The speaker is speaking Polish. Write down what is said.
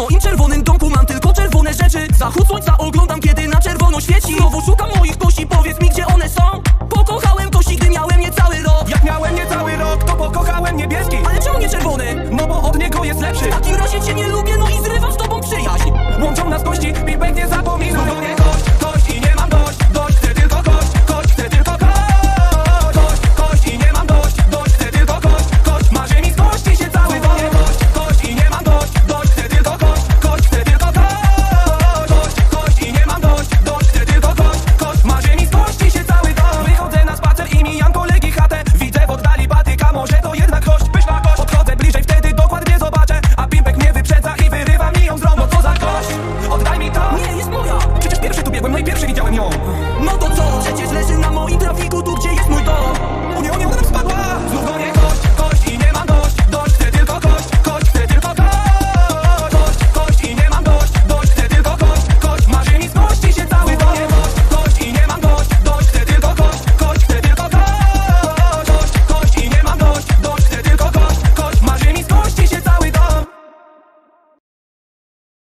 moim czerwonym domku mam tylko czerwone rzeczy. Zachód słońca oglądam kiedy na czerwono świeci. Znowu szukam moich kości, powiedz mi gdzie one są. Pokochałem kości, gdy miałem niecały rok. Jak miałem niecały rok, to pokochałem niebieski. Ale czemu nie czerwony? No bo od niego jest lepszy. W takim razie cię nie lubię samej pierwszej widziałem ją No to co? Przecież leży